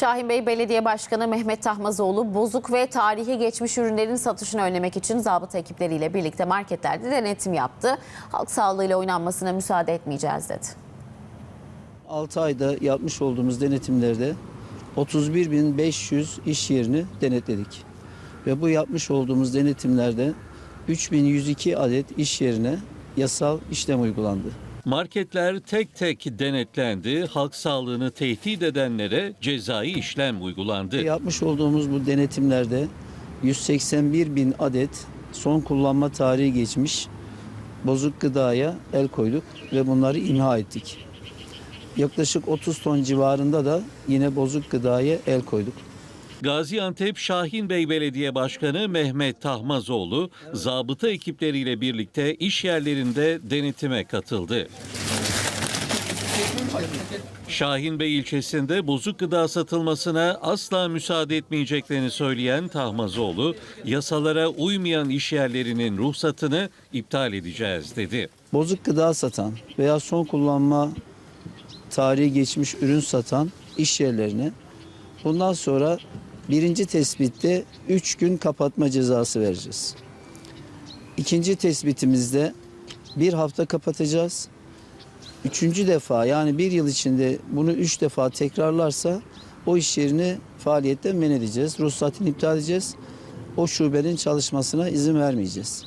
Şahin Bey Belediye Başkanı Mehmet Tahmazoğlu bozuk ve tarihi geçmiş ürünlerin satışını önlemek için zabıta ekipleriyle birlikte marketlerde denetim yaptı. Halk sağlığıyla oynanmasına müsaade etmeyeceğiz dedi. 6 ayda yapmış olduğumuz denetimlerde 31.500 iş yerini denetledik. Ve bu yapmış olduğumuz denetimlerde 3102 adet iş yerine yasal işlem uygulandı. Marketler tek tek denetlendi, halk sağlığını tehdit edenlere cezai işlem uygulandı. Yapmış olduğumuz bu denetimlerde 181 bin adet son kullanma tarihi geçmiş bozuk gıdaya el koyduk ve bunları imha ettik. Yaklaşık 30 ton civarında da yine bozuk gıdaya el koyduk. Gaziantep Şahinbey Belediye Başkanı Mehmet Tahmazoğlu, zabıta ekipleriyle birlikte iş yerlerinde denetime katıldı. Şahinbey ilçesinde bozuk gıda satılmasına asla müsaade etmeyeceklerini söyleyen Tahmazoğlu, yasalara uymayan iş yerlerinin ruhsatını iptal edeceğiz dedi. Bozuk gıda satan veya son kullanma tarihi geçmiş ürün satan iş yerlerine bundan sonra birinci tespitte 3 gün kapatma cezası vereceğiz. İkinci tespitimizde bir hafta kapatacağız. Üçüncü defa yani bir yıl içinde bunu üç defa tekrarlarsa o iş yerini faaliyetten men edeceğiz. Ruhsatını iptal edeceğiz. O şubenin çalışmasına izin vermeyeceğiz.